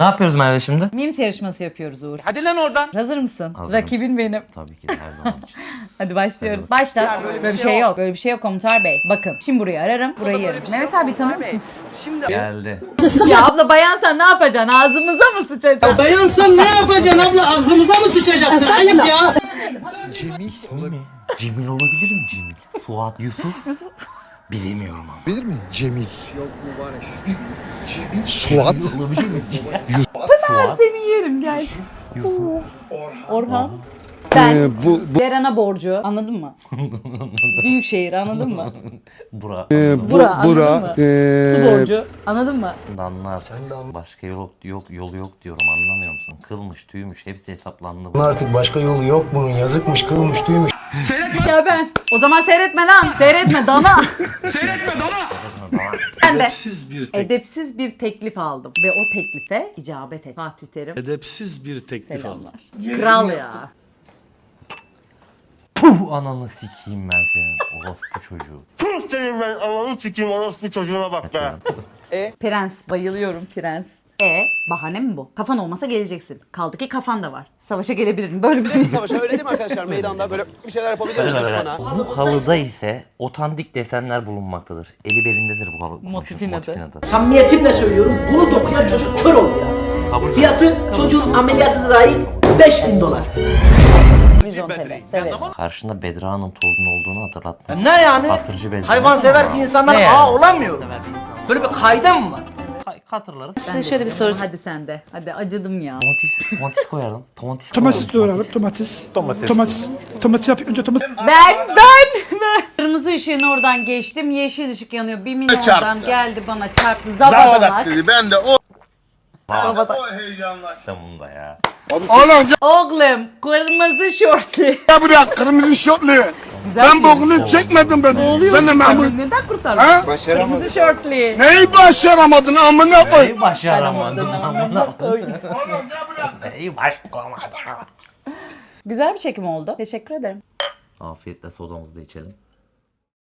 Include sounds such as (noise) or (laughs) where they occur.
Ne yapıyoruz Merve şimdi? Memes yarışması yapıyoruz Uğur. Hadi lan oradan. Hazır mısın? Hazırım. Rakibin benim. Tabii ki de her zaman için. (laughs) Hadi başlıyoruz. Başla. Böyle bir şey yok. Böyle bir şey yok komutar bey. Bakın şimdi burayı ararım. Burayı yerim. Mehmet abi tanır mısın? Şimdi Geldi. ya abla bayan sen ne yapacaksın? Ağzımıza mı sıçacaksın? Dayansan ne yapacaksın abla? Ağzımıza mı sıçacaksın? Ayıp ya. Cemil olabilir. Cemil olabilir mi Cemil? Fuat, Yusuf? Bilemiyorum ama. Bilir mi? Cemil. Yok mübarek. Suat. Mi? Ben seni yerim gel. Orhan. Ben Ee, bu bu Ceren'e borcu. Anladın mı? (laughs) Büyükşehir anladın mı? Bura. e, bu Bura, anladın bura mı? e, Su borcu. Anladın mı? Anlar. Başka yol yok, yolu yok diyorum anlamıyor musun? Kılmış, tüymüş hepsi hesaplandı. Artık başka yolu yok bunun. Yazıkmış, kılmış, tüymüş. Ya ben. O zaman seyretme lan. Seyretme dana. ben de. Edepsiz bir tek, Edepsiz bir teklif aldım. Ve o teklife icabet et. Fatih Terim. edepsiz bir teklif aldım. Selamlar. Kral ya. Puh ananı sikeyim ben senin. Orospu çocuğu. Senin ben ananı sikeyim orospu çocuğuna bak be. Prens. Bayılıyorum prens. E bahane mi bu? Kafan olmasa geleceksin. Kaldı ki kafan da var. Savaşa gelebilirim. Böyle bir (laughs) Savaşa öyle değil mi arkadaşlar? Meydanda böyle bir şeyler yapabiliriz düşmana. Bu halıda ise otantik desenler bulunmaktadır. Eli belindedir bu halı. Motifin adı. adı. Samimiyetimle söylüyorum. Bunu dokuyan çocuk kör oldu ya. Kabul. Fiyatı çocuğun ameliyatı da dahil 5000 dolar. vizyon tele. Severiz. Karşında Bedra'nın tozun olduğunu hatırlatma. Ne yani? Hayvansever bir insanlar ağa olamıyor. Böyle bir kayda mı var? Hatırlarız. Size şöyle bir soru. Hadi sen de. Hadi acıdım ya. Domates, domates koyardım. Domates Domates koyardım. doğrayalım, domates. Domates. Domates. Domates yap, önce domates. Ben, ben, ben. Kırmızı ışığın oradan geçtim. Yeşil ışık yanıyor. Bir mini oradan geldi bana çarptı. Zavadak Zabadanak. dedi ben de o Zabadanak. o heyecanlar. Ben bunu da ya. Oğlum gel Oğlum kırmızı şortlu. buraya kırmızı şortlu. Güzel Ben bokunu çekmedim ben. Oluyor Sen de mu Mahmut. Neden kurtardın? Ha? Kırmızı şortlu. Neyi başaramadın amına koy. Neyi başaramadın Amına koy. Oğlum gel buraya. Neyi başaramadın? Güzel bir çekim oldu. Teşekkür ederim. Afiyetle sodamızı da içelim.